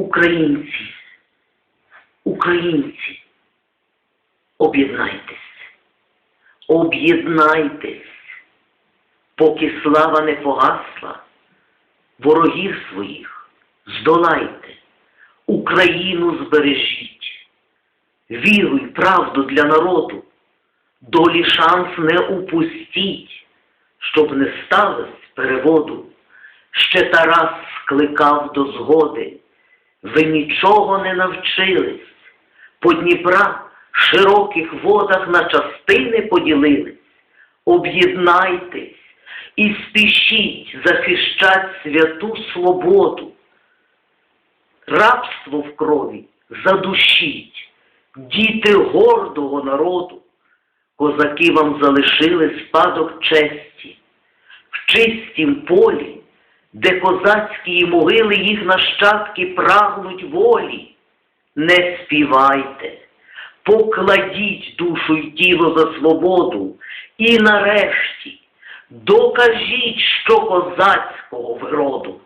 Українці, українці, об'єднайтесь, об'єднайтесь, поки слава не погасла, ворогів своїх здолайте, Україну збережіть, віру й правду для народу, долі шанс не упустіть, щоб не сталося переводу. Ще Тарас скликав до згоди, ви нічого не навчились, по Дніпра широких водах на частини поділились, об'єднайтесь і спішіть захищать святу свободу. Рабство в крові задушіть, діти гордого народу, козаки вам залишили спадок честі, в чистім полі, де козацькі могили їх нащадки прагнуть волі. Не співайте, покладіть душу й тіло за свободу і нарешті докажіть, що козацького вроду. роду.